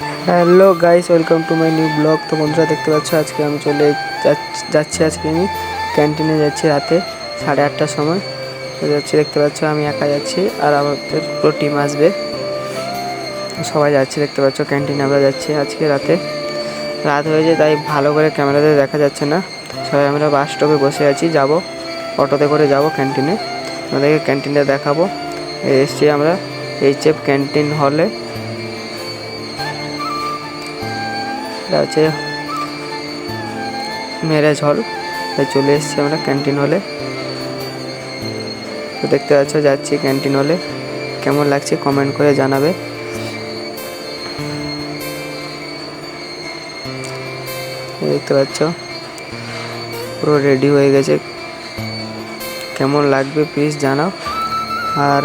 Hello guys welcome to my new vlog তো বন্ধুরা, দেখতে পাচ্ছ, আজকে আমি চলে যাচ- যাচ্ছি আজকে আমি ক্যান্টিনে যাচ্ছি রাতে, সাড়ে আটটার সময়। যাচ্ছি, দেখতে পাচ্ছ, আমি একা যাচ্ছি, আর আমাদের পুরো টিম আসবে। সবাই যাচ্ছে, দেখতে পাচ্ছ, ক্যান্টিনে আমরা যাচ্ছি আজকে রাতে। রাত হয়েছে তাই ভালো করে ক্যামেরাতে দেখা যাচ্ছে না। সবাই, আমরা বাস স্টপে বসে আছি, যাব, অটোতে করে যাব ক্যান্টিনে। আমাদেরকে ক্যান্টিনে দেখাবো। এসছি আমরা এইচ এফ ক্যান্টিন হলে এটা হচ্ছে ম্যারেজ হল তাই চলে এসেছি আমরা ক্যান্টিন হলে। তো দেখতে পাচ্ছ, যাচ্ছি ক্যান্টিন হলে। কেমন লাগছে কমেন্ট করে জানাবে। দেখতে পাচ্ছ, পুরো রেডি হয়ে গেছে। কেমন লাগবে প্লিজ জানাও। আর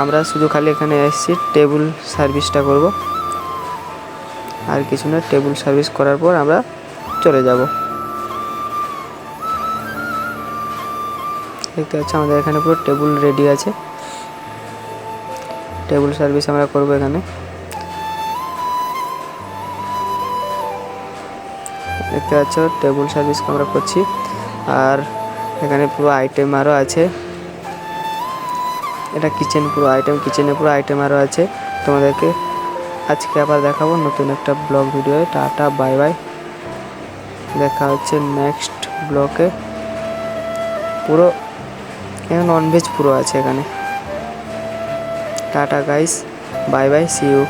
আমার শুধু খালি এখানে এসেছি টেবিল সার্ভিসটা করব। আর কিছু না টেবিল সার্ভিস করার পর আমরা চলে যাব। দেখতে পাচ্ছি আমাদের এখানে পুরো টেবিল রেডি আছে। টেবিল সার্ভিস আমরা করব এখানে। দেখতে পাচ্ছ টেবিল সার্ভিস আমরা করছি। আর এখানে পুরো আইটেম আরও আছে। এটা কিচেন পুরো আইটেম কিচেনে পুরো আইটেম আরও আছে। তোমাদেরকে আজকে আবার দেখাবো নতুন একটা vlog video tata bye bye দেখা হচ্ছে নেক্সট ব্লকে পুরো, এখানে ননভেজ পুরো আছে এখানে। Tata guys bye bye see you